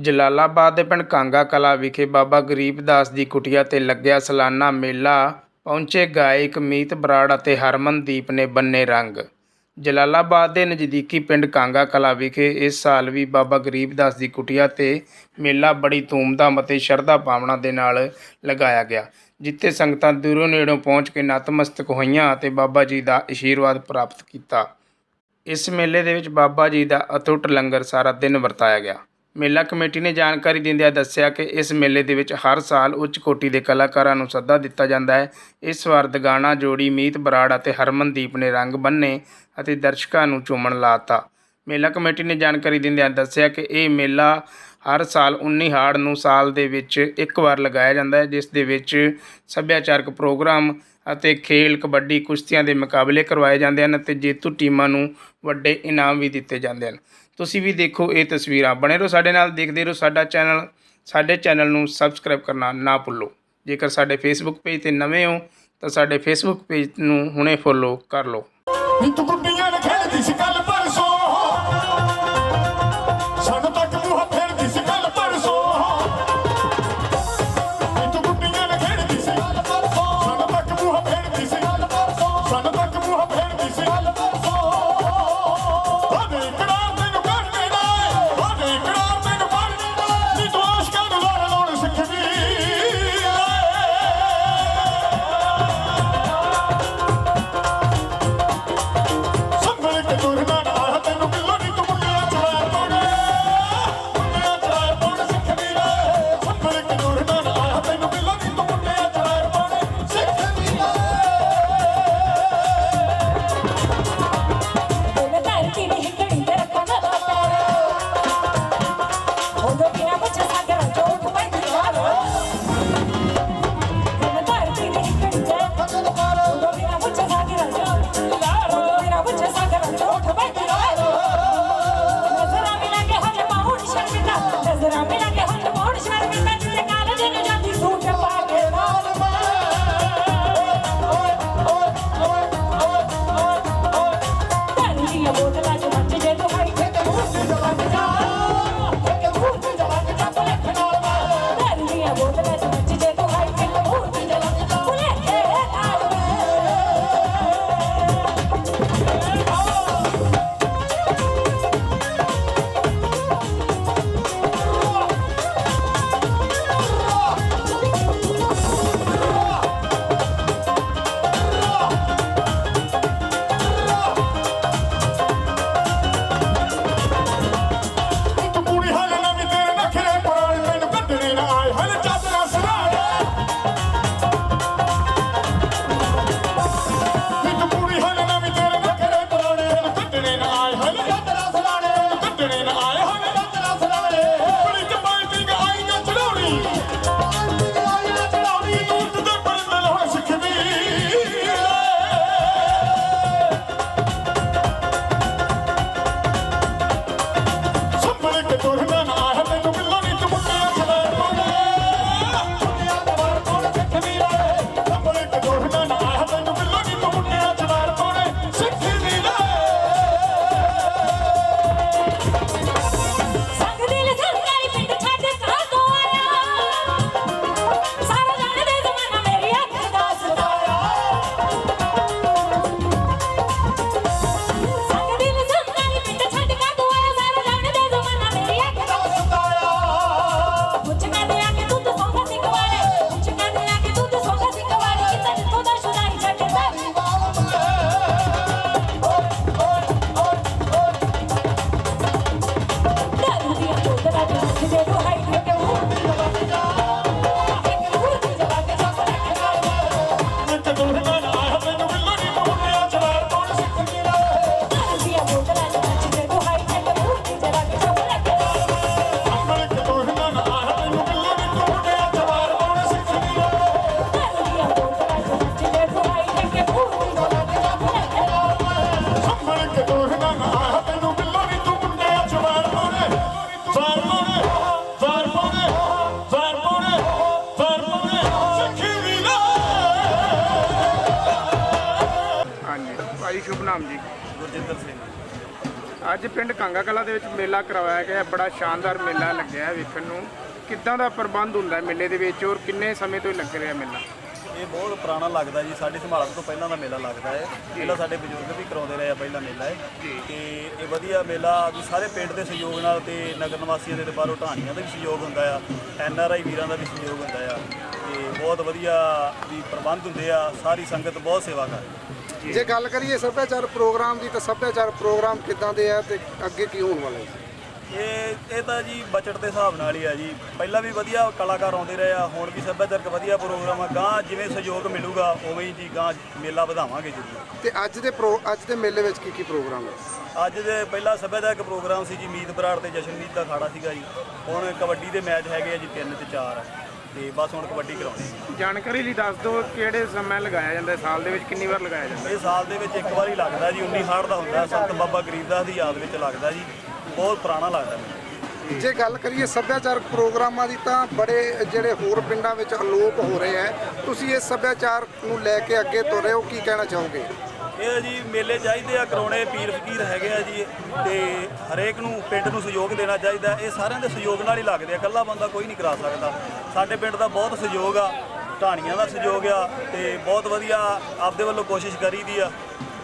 ਜਲਾਲਾਬਾਦ ਦੇ ਪਿੰਡ ਕਾਂਗਾ ਕਲਾ ਵਿਖੇ ਬਾਬਾ ਗਰੀਬ ਦਾਸ ਦੀ ਕੁਟਿਆ ਤੇ ਲੱਗਿਆ ਸਲਾਨਾ ਮੇਲਾ, ਪਹੁੰਚੇ ਗਾਇਕ ਮੀਤ ਬਰਾੜ ਅਤੇ ਹਰਮਨਦੀਪ ਨੇ ਬੰਨੇ ਰੰਗ। ਜਲਾਲਾਬਾਦ ਦੇ ਨਜ਼ਦੀਕੀ ਪਿੰਡ ਕਾਂਗਾ ਕਲਾ ਵਿਖੇ ਇਸ ਸਾਲ ਵੀ ਬਾਬਾ ਗਰੀਬ ਦਾਸ ਦੀ ਕੁਟਿਆ ਤੇ ਮੇਲਾ ਬੜੀ ਧੂਮਧਾਮ ਅਤੇ ਸ਼ਰਧਾ ਭਾਵਨਾ ਦੇ ਨਾਲ ਲਗਾਇਆ ਗਿਆ, ਜਿੱਥੇ ਸੰਗਤਾਂ ਦੂਰੋਂ ਨੇੜੋਂ ਪਹੁੰਚ ਕੇ ਨਤਮਸਤਕ ਹੋਈਆਂ ਅਤੇ ਬਾਬਾ ਜੀ ਦਾ ਅਸ਼ੀਰਵਾਦ ਪ੍ਰਾਪਤ ਕੀਤਾ। ਇਸ ਮੇਲੇ ਦੇ ਵਿੱਚ ਬਾਬਾ ਜੀ ਦਾ ਅਤੁੱਟ ਲੰਗਰ ਸਾਰਾ ਦਿਨ ਵਰਤਾਇਆ ਗਿਆ। ਮੇਲਾ ਕਮੇਟੀ ਨੇ ਜਾਣਕਾਰੀ ਦਿੰਦਿਆਂ ਦੱਸਿਆ ਕਿ ਇਸ ਮੇਲੇ ਦੇ ਵਿੱਚ ਹਰ ਸਾਲ ਉੱਚ ਕੋਟੀ ਦੇ ਕਲਾਕਾਰਾਂ ਨੂੰ ਸੱਦਾ ਦਿੱਤਾ ਜਾਂਦਾ ਹੈ। ਇਸ ਵਾਰ ਦਗਾਣਾ, ਜੋੜੀ, ਮੀਤ, ਬਰਾੜ ਅਤੇ ਹਰਮਨਦੀਪ ਨੇ ਰੰਗ ਬੰਨੇ ਅਤੇ ਦਰਸ਼ਕਾਂ ਨੂੰ ਚੁੰਮਣ ਲਾਤਾ। ਮੇਲਾ ਕਮੇਟੀ ਨੇ ਜਾਣਕਾਰੀ ਦਿੰਦਿਆਂ ਦੱਸਿਆ ਕਿ ਇਹ ਮੇਲਾ ਹਰ ਸਾਲ 19 ਹਾੜ ਨੂੰ ਸਾਲ ਦੇ ਵਿੱਚ ਇੱਕ ਵਾਰ ਲਗਾਇਆ ਜਾਂਦਾ ਹੈ, ਜਿਸ ਦੇ ਵਿੱਚ ਸੱਭਿਆਚਾਰਕ ਪ੍ਰੋਗਰਾਮ ਅਤੇ ਖੇਲ, ਕਬੱਡੀ, ਕੁਸ਼ਤੀਆਂ ਦੇ ਮੁਕਾਬਲੇ ਕਰਵਾਏ ਜਾਂਦੇ ਹਨ ਅਤੇ ਜੇਤੂ ਟੀਮਾਂ ਨੂੰ ਵੱਡੇ ਇਨਾਮ ਵੀ ਦਿੱਤੇ ਜਾਂਦੇ ਹਨ। ਤੁਸੀਂ ਵੀ ਦੇਖੋ ਇਹ ਤਸਵੀਰਾਂ। ਬਣੇ ਰਹੋ ਸਾਡੇ ਨਾਲ, ਦੇਖਦੇ ਰਹੋ ਸਾਡਾ ਚੈਨਲ। ਸਾਡੇ ਚੈਨਲ ਨੂੰ ਸਬਸਕ੍ਰਾਈਬ ਕਰਨਾ ਨਾ ਭੁੱਲੋ। ਜੇਕਰ ਸਾਡੇ ਫੇਸਬੁੱਕ ਪੇਜ ਤੇ ਨਵੇਂ ਹੋ, ਤਾਂ ਸਾਡੇ ਫੇਸਬੁੱਕ ਪੇਜ ਨੂੰ ਹੁਣੇ ਫੋਲੋ ਕਰ ਲਓ। Oh, ਜੀ ਸ਼ੁਭ ਨਾਮ ਜੀ। ਗੁਰਜਿੰਦਰ ਸਿੰਘ। ਅੱਜ ਪਿੰਡ ਕਾਂਗਾ ਕਲਾ ਦੇ ਵਿੱਚ ਮੇਲਾ ਕਰਵਾਇਆ ਗਿਆ ਬੜਾ ਸ਼ਾਨਦਾਰ ਮੇਲਾ ਲੱਗਿਆ ਵੇਖਣ ਨੂੰ। ਕਿੱਦਾਂ ਦਾ ਪ੍ਰਬੰਧ ਹੁੰਦਾ ਮੇਲੇ ਦੇ ਵਿੱਚ ਔਰ ਕਿੰਨੇ ਸਮੇਂ ਤੋਂ ਲੱਗ ਰਿਹਾ ਮੇਲਾ? ਇਹ ਬਹੁਤ ਪੁਰਾਣਾ ਲੱਗਦਾ ਜੀ। ਸਾਡੇ ਸੰਭਾਲਣ ਤੋਂ ਪਹਿਲਾਂ ਦਾ ਮੇਲਾ ਲੱਗਦਾ ਹੈ। ਪਹਿਲਾਂ ਸਾਡੇ ਬਜ਼ੁਰਗ ਵੀ ਕਰਾਉਂਦੇ ਰਹੇ ਆ ਪਹਿਲਾਂ ਮੇਲਾ ਹੈ। ਤੇ ਇਹ ਵਧੀਆ ਮੇਲਾ ਵੀ ਸਾਰੇ ਪਿੰਡ ਦੇ ਸਹਿਯੋਗ ਨਾਲ ਤੇ ਨਗਰ ਨਿਵਾਸੀਆਂ ਦੇ ਤੇ ਬਾਹਰੋਂ ਢਾਣੀਆਂ ਦਾ ਵੀ ਸਹਿਯੋਗ ਹੁੰਦਾ ਆ। ਐਨ ਆਰ ਆਈ ਵੀਰਾਂ ਦਾ ਵੀ ਸਹਿਯੋਗ ਹੁੰਦਾ ਆ। ਬਹੁਤ ਵਧੀਆ ਵੀ ਪ੍ਰਬੰਧ ਹੁੰਦੇ ਆ ਸਾਰੀ ਸੰਗਤ ਬਹੁਤ ਸੇਵਾ ਕਰਦੀ ਜੇ। ਗੱਲ ਕਰੀਏ ਸੱਭਿਆਚਾਰ ਪ੍ਰੋਗਰਾਮ ਦੀ ਤਾਂ ਸੱਭਿਆਚਾਰ ਪ੍ਰੋਗਰਾਮ ਕਿੱਦਾਂ ਦੇ ਆ ਤੇ ਅੱਗੇ ਕੀ ਹੋਣ ਵਾਲਾ ਹੈ ਇਹ ਇਹ ਤਾਂ ਜੀ ਬਜਟ ਦੇ ਹਿਸਾਬ ਨਾਲ ਹੀ ਆ ਜੀ। ਪਹਿਲਾਂ ਵੀ ਵਧੀਆ ਕਲਾਕਾਰ ਆਉਂਦੇ ਰਹੇ ਆ ਹੁਣ ਵੀ ਸੱਭਿਆਚਾਰਕ ਵਧੀਆ ਪ੍ਰੋਗਰਾਮ ਆ। ਗਾਂ ਜਿਵੇਂ ਸਹਿਯੋਗ ਮਿਲੂਗਾ ਉਵੇਂ ਹੀ ਜੀ ਗਾਂ ਮੇਲਾ ਵਧਾਵਾਂਗੇ ਜੀ ਤੇ ਅੱਜ ਦੇ ਅੱਜ ਦੇ ਮੇਲੇ ਵਿੱਚ ਕੀ ਕੀ ਪ੍ਰੋਗਰਾਮ ਹੈ ਅੱਜ ਦੇ ਪਹਿਲਾ ਸੱਭਿਆਚਾਰਕ ਪ੍ਰੋਗਰਾਮ ਸੀ ਜੀ ਮੀਤ ਬਰਾੜ ਤੇ ਜਸ਼ਨਮੀਤ ਦਾ ਖਾੜਾ ਸੀਗਾ ਜੀ। ਹੁਣ ਕਬੱਡੀ ਦੇ ਮੈਚ ਹੈਗੇ ਆ ਜੀ 3 ਤੇ 4 ਤੇ ਬਸ ਹੁਣ ਕਬੱਡੀ ਕਰਾਉਣੀ ਹੈ। ਜਾਣਕਾਰੀ ਲਈ ਦੱਸ ਦਿਓ ਕਿਹੜੇ ਸਮੇਂ ਲਗਾਇਆ ਜਾਂਦਾ ਹੈ? ਸਾਲ ਦੇ ਵਿੱਚ ਕਿੰਨੀ ਵਾਰ ਲਗਾਇਆ ਜਾਂਦਾ ਹੈ? ਇਹ ਸਾਲ ਦੇ ਵਿੱਚ ਇੱਕ ਵਾਰੀ ਲੱਗਦਾ ਜੀ 19 ਹਾੜ ਦਾ ਹੁੰਦਾ ਸੰਤ ਬਾਬਾ ਗਰੀਬਦਾਸ ਦੀ ਯਾਦ ਵਿੱਚ ਲੱਗਦਾ ਜੀ। ਬਹੁਤ ਪੁਰਾਣਾ ਲੱਗਦਾ ਮੈਨੂੰ। ਜੇ ਗੱਲ ਕਰੀਏ ਸੱਭਿਆਚਾਰਕ ਪ੍ਰੋਗਰਾਮਾਂ ਦੀ ਤਾਂ ਬੜੇ ਜਿਹੜੇ ਹੋਰ ਪਿੰਡਾਂ ਵਿੱਚ ਅਲੋਪ ਹੋ ਰਹੇ ਹੈ। ਤੁਸੀਂ ਇਸ ਸੱਭਿਆਚਾਰ ਨੂੰ ਲੈ ਕੇ ਅੱਗੇ ਤੁਰੇ ਹੋ ਕੀ ਕਹਿਣਾ ਚਾਹੋਗੇ? ਇਹ ਜੀ, ਮੇਲੇ ਚਾਹੀਦੇ ਆ, ਕਰਾਉਣੇ ਪੀਰ ਫਕੀਰ ਹੈਗੇ ਆ ਜੀ, ਤੇ ਹਰੇਕ ਨੂੰ ਪਿੰਡ ਨੂੰ ਸਹਿਯੋਗ ਦੇਣਾ ਚਾਹੀਦਾ। ਇਹ ਸਾਰਿਆਂ ਦੇ ਸਹਿਯੋਗ ਨਾਲ ਹੀ ਲੱਗਦੇ ਆ, ਇਕੱਲਾ ਬੰਦਾ ਕੋਈ ਨਹੀਂ ਕਰਾ ਸਕਦਾ। ਸਾਡੇ ਪਿੰਡ ਦਾ ਬਹੁਤ ਸਹਿਯੋਗ ਆ, ਢਾਣੀਆਂ ਦਾ ਸਹਿਯੋਗ ਆ, ਤੇ ਬਹੁਤ ਵਧੀਆ ਆਪਦੇ ਵੱਲੋਂ ਕੋਸ਼ਿਸ਼ ਕਰੀਦੀ ਆ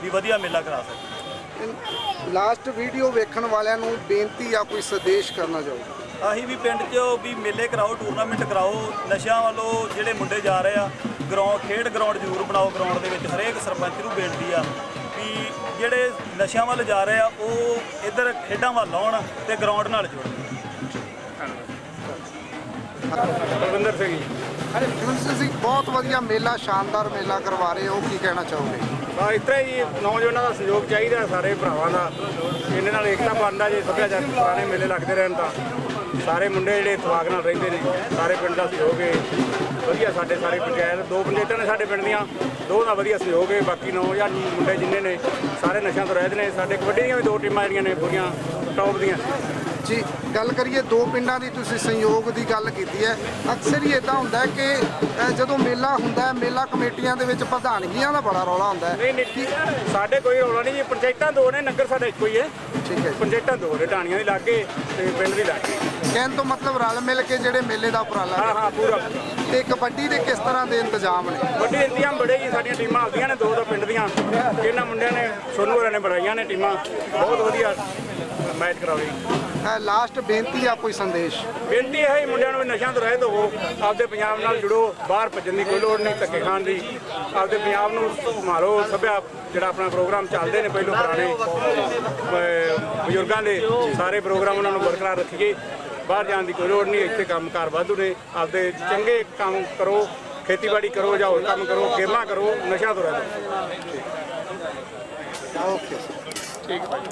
ਵੀ ਵਧੀਆ ਮੇਲਾ ਕਰਾ ਸਕੀਏ। ਲਾਸਟ ਵੀਡੀਓ ਵੇਖਣ ਵਾਲਿਆਂ ਨੂੰ ਬੇਨਤੀ ਆ, ਕੋਈ ਸੰਦੇਸ਼ ਕਰਨਾ ਚਾਹੁੰਦਾ ਆਹੀ ਵੀ ਪਿੰਡ 'ਚ ਵੀ ਮੇਲੇ ਕਰਾਓ ਟੂਰਨਾਮੈਂਟ ਕਰਾਓ ਨਸ਼ਿਆਂ ਵੱਲੋਂ ਜਿਹੜੇ ਮੁੰਡੇ ਜਾ ਰਹੇ ਆ ਗਰਾਊਂਡ ਖੇਡ ਗਰਾਊਂਡ ਜ਼ਰੂਰ ਬਣਾਓ ਗਰਾਊਂਡ ਦੇ ਵਿੱਚ ਹਰੇਕ ਸਰਪੰਚ ਨੂੰ ਬੇਨਤੀ ਆ ਵੀ ਜਿਹੜੇ ਨਸ਼ਿਆਂ ਵੱਲ ਜਾ ਰਹੇ ਆ ਉਹ ਇੱਧਰ ਖੇਡਾਂ ਵੱਲ ਆਉਣ ਤੇ ਗਰਾਊਂਡ ਨਾਲ ਜੁੜਨ। ਬਲਵਿੰਦਰ ਸਿੰਘ ਜੀ। ਅਰੇ ਤੁਸੀਂ ਬਹੁਤ ਵਧੀਆ ਮੇਲਾ ਸ਼ਾਨਦਾਰ ਮੇਲਾ ਕਰਵਾ ਰਹੇ ਹੋ ਕੀ ਕਹਿਣਾ ਚਾਹੋਗੇ? ਤਾਂ ਇਸ ਤਰ੍ਹਾਂ ਹੀ ਨੌਜਵਾਨਾਂ ਦਾ ਸਹਿਯੋਗ ਚਾਹੀਦਾ ਸਾਰੇ ਭਰਾਵਾਂ ਦਾ। ਇਹਨਾਂ ਨਾਲ ਏਕਤਾ ਬਣਦਾ ਜੇ ਸੱਭਿਆਚਾਰ ਪੁਰਾਣੇ ਮੇਲੇ ਲੱਗਦੇ ਰਹਿਣ ਤਾਂ। ਸਾਰੇ ਮੁੰਡੇ ਜਿਹੜੇ ਸਵਾਗ ਨਾਲ ਰਹਿੰਦੇ ਨੇ ਸਾਰੇ ਪਿੰਡ ਦਾ ਸਹਿਯੋਗ ਹੈ। ਵਧੀਆ ਸਾਡੇ ਸਾਰੇ ਪੰਚਾਇਤ ਦੋ ਪੰਚਾਇਤਾਂ ਨੇ ਸਾਡੇ ਪਿੰਡ ਦੀਆਂ ਦੋ ਦਾ ਵਧੀਆ ਸਹਿਯੋਗ ਹੈ ਬਾਕੀ 9000 ਮੁੰਡੇ ਜਿੰਨੇ ਨੇ ਸਾਰੇ ਨਸ਼ਿਆਂ ਤੋਂ ਰਹਿਤ ਨੇ ਸਾਡੇ ਕਬੱਡੀ ਦੀਆਂ ਵੀ ਦੋ ਟੀਮਾਂ ਜਿਹੜੀਆਂ ਨੇ ਪੂਰੀਆਂ ਟੌਪ ਦੀਆਂ। ਜੀ ਗੱਲ ਕਰੀਏ ਦੋ ਪਿੰਡਾਂ ਦੀ ਤੁਸੀਂ ਸੰਯੋਗ ਦੀ ਗੱਲ ਕੀਤੀ ਹੈ ਅਕਸਰ ਹੀ ਇਦਾਂ ਹੁੰਦਾ ਹੈ ਕਿ ਜਦੋਂ ਮੇਲਾ ਹੁੰਦਾ ਹੈ ਮੇਲਾ ਕਮੇਟੀਆਂ ਦੇ ਵਿੱਚ ਪ੍ਰਧਾਨਗੀਆਂ ਦਾ ਬੜਾ ਰੌਲਾ ਹੁੰਦਾ ਹੈ ਨਹੀਂ ਨਹੀਂ ਸਾਡੇ ਕੋਈ ਰੌਲਾ ਨਹੀਂ ਜੀ ਪੰਚਾਇਤਾਂ ਦੋ ਨੇ ਨਗਰ ਸਾਡਾ ਇੱਕੋ ਹੀ ਹੈ। ਠੀਕ ਹੈ। ਪੰਚਾਇਤਾਂ ਦੋ ਨੇ ਢਾਣੀਆਂ ਦੀ ਲਾਗੇ ਤੇ ਪਿੰਡ ਦੀ ਲਾਗੇ। ਕਹਿਣ ਤੋਂ ਮਤਲਬ ਰਲ ਮਿਲ ਕੇ ਜਿਹੜੇ ਮੇਲੇ ਦਾ ਉਪਰਾਲਾ ਹਾਂ ਹਾਂ ਪੂਰਾ ਤੇ ਕਬੱਡੀ ਦੇ ਕਿਸ ਤਰ੍ਹਾਂ ਦੇ ਇੰਤਜ਼ਾਮ ਨੇ? ਵੱਡੀ ਇੰਤਜ਼ਾਮ ਬੜੇ ਜੀ ਸਾਡੀਆਂ ਟੀਮਾਂ ਆਉਂਦੀਆਂ ਨੇ ਦੋ ਦੋ ਪਿੰਡ ਦੀਆਂ। ਇਹਨਾਂ ਮੁੰਡਿਆਂ ਨੇ ਸੋਨੂ ਹੋਰਾਂ ਨੇ ਬਣਾਈਆਂ ਨੇ ਟੀਮਾਂ। ਬਹੁਤ ਵਧੀਆ ਮੈਚ ਕਰਾਉਣੀ। ਲਾਸਟ ਬੇਨਤੀ ਜਾਂ ਕੋਈ ਸੰਦੇਸ਼? ਬੇਨਤੀ ਇਹ ਹੈ ਜੀ ਮੁੰਡਿਆਂ ਨੂੰ ਨਸ਼ਿਆਂ ਤੋਂ ਰਹਿਤ ਹੋਵੋ। ਆਪਦੇ ਪੰਜਾਬ ਨਾਲ ਜੁੜੋ ਬਾਹਰ ਭੱਜਣ ਦੀ ਕੋਈ ਲੋੜ ਨਹੀਂ ਧੱਕੇ ਖਾਣ ਦੀ। ਆਪਦੇ ਪੰਜਾਬ ਨੂੰ ਸੰਭਾਲੋ ਸਭਿਆ ਜਿਹੜਾ ਆਪਣਾ ਪ੍ਰੋਗਰਾਮ ਚੱਲਦੇ ਨੇ ਪਹਿਲੋਂ ਪੁਰਾਣੇ ਬਜ਼ੁਰਗਾਂ ਦੇ ਸਾਰੇ ਪ੍ਰੋਗਰਾਮ ਉਹਨਾਂ ਨੂੰ ਬਰਕਰਾਰ ਰੱਖੀਏ। ਬਾਹਰ ਜਾਣ ਦੀ ਕੋਈ ਲੋੜ ਨਹੀਂ, ਇੱਥੇ ਕੰਮਕਾਰ ਵਾਧੂ ਨੇ, ਆਪਦੇ ਚੰਗੇ ਕੰਮ ਕਰੋ, ਖੇਤੀਬਾੜੀ ਕਰੋ ਜਾਂ ਹੋਰ ਕੰਮ ਕਰੋ, ਗੇਮਾਂ ਕਰੋ ਨਸ਼ਿਆਂ ਤੋਂ ਰਹਿਤ ਓਕੇ ਠੀਕ